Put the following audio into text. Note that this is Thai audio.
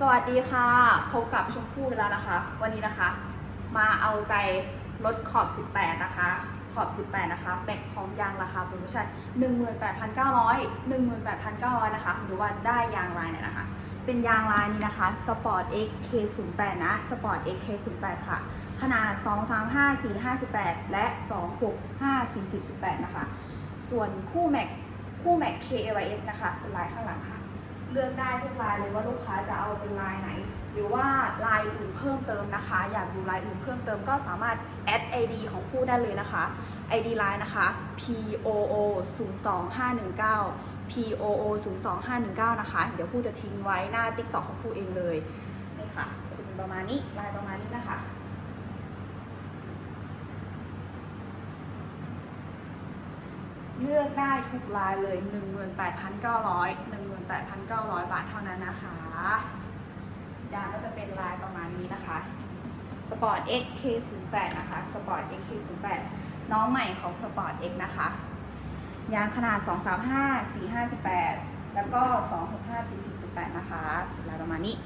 สวัสดีค่ะพบกับชมพู่แล้วนะคะ วันนี้นะคะ มาเอาใจรถขอบ 18 นะคะ ขอบ 18 นะคะแบกพร้อมยางราคาโปรโมชั่น 18,900 18,900 นะคะดูว่าได้ยางลายเนี่ยนะคะ เป็นยางลายนี้นะคะ Sport X K08 นะ Sport X K08 ค่ะ ขนาด 235 458 และ 265 4018นะคะ ส่วนคู่แม็กคู่แม็ก KAYS นะคะเป็นลายข้างหลังค่ะ เลือกได้ทุกลายเลยว่าลูกค้าจะเอาเป็นลายไหน หรือว่าลายอื่นเพิ่มเติมนะคะ อยากดูลายอื่นเพิ่มเติมก็สามารถแอด ID ของผู้ได้เลยนะคะ ID ไลน์นะคะ POO 02519 POO 02519 นะคะ เดี๋ยวผู้จะทิ้งไว้หน้า TikTok ของผู้เองเลยนี่ค่ะจะเป็นประมาณนี้ลายประมาณนี้นะคะเลือกได้ทุกลายเลย 18,900 8,900 บาทเท่านั้นนะคะ ยางก็จะเป็นลายประมาณนี้นะคะ Sport X K08 นะคะ Sport X K08 น้องใหม่ของ Sport X นะคะ ยางขนาด 235 458 แล้วก็ 265 448 นะคะลายประมาณนี้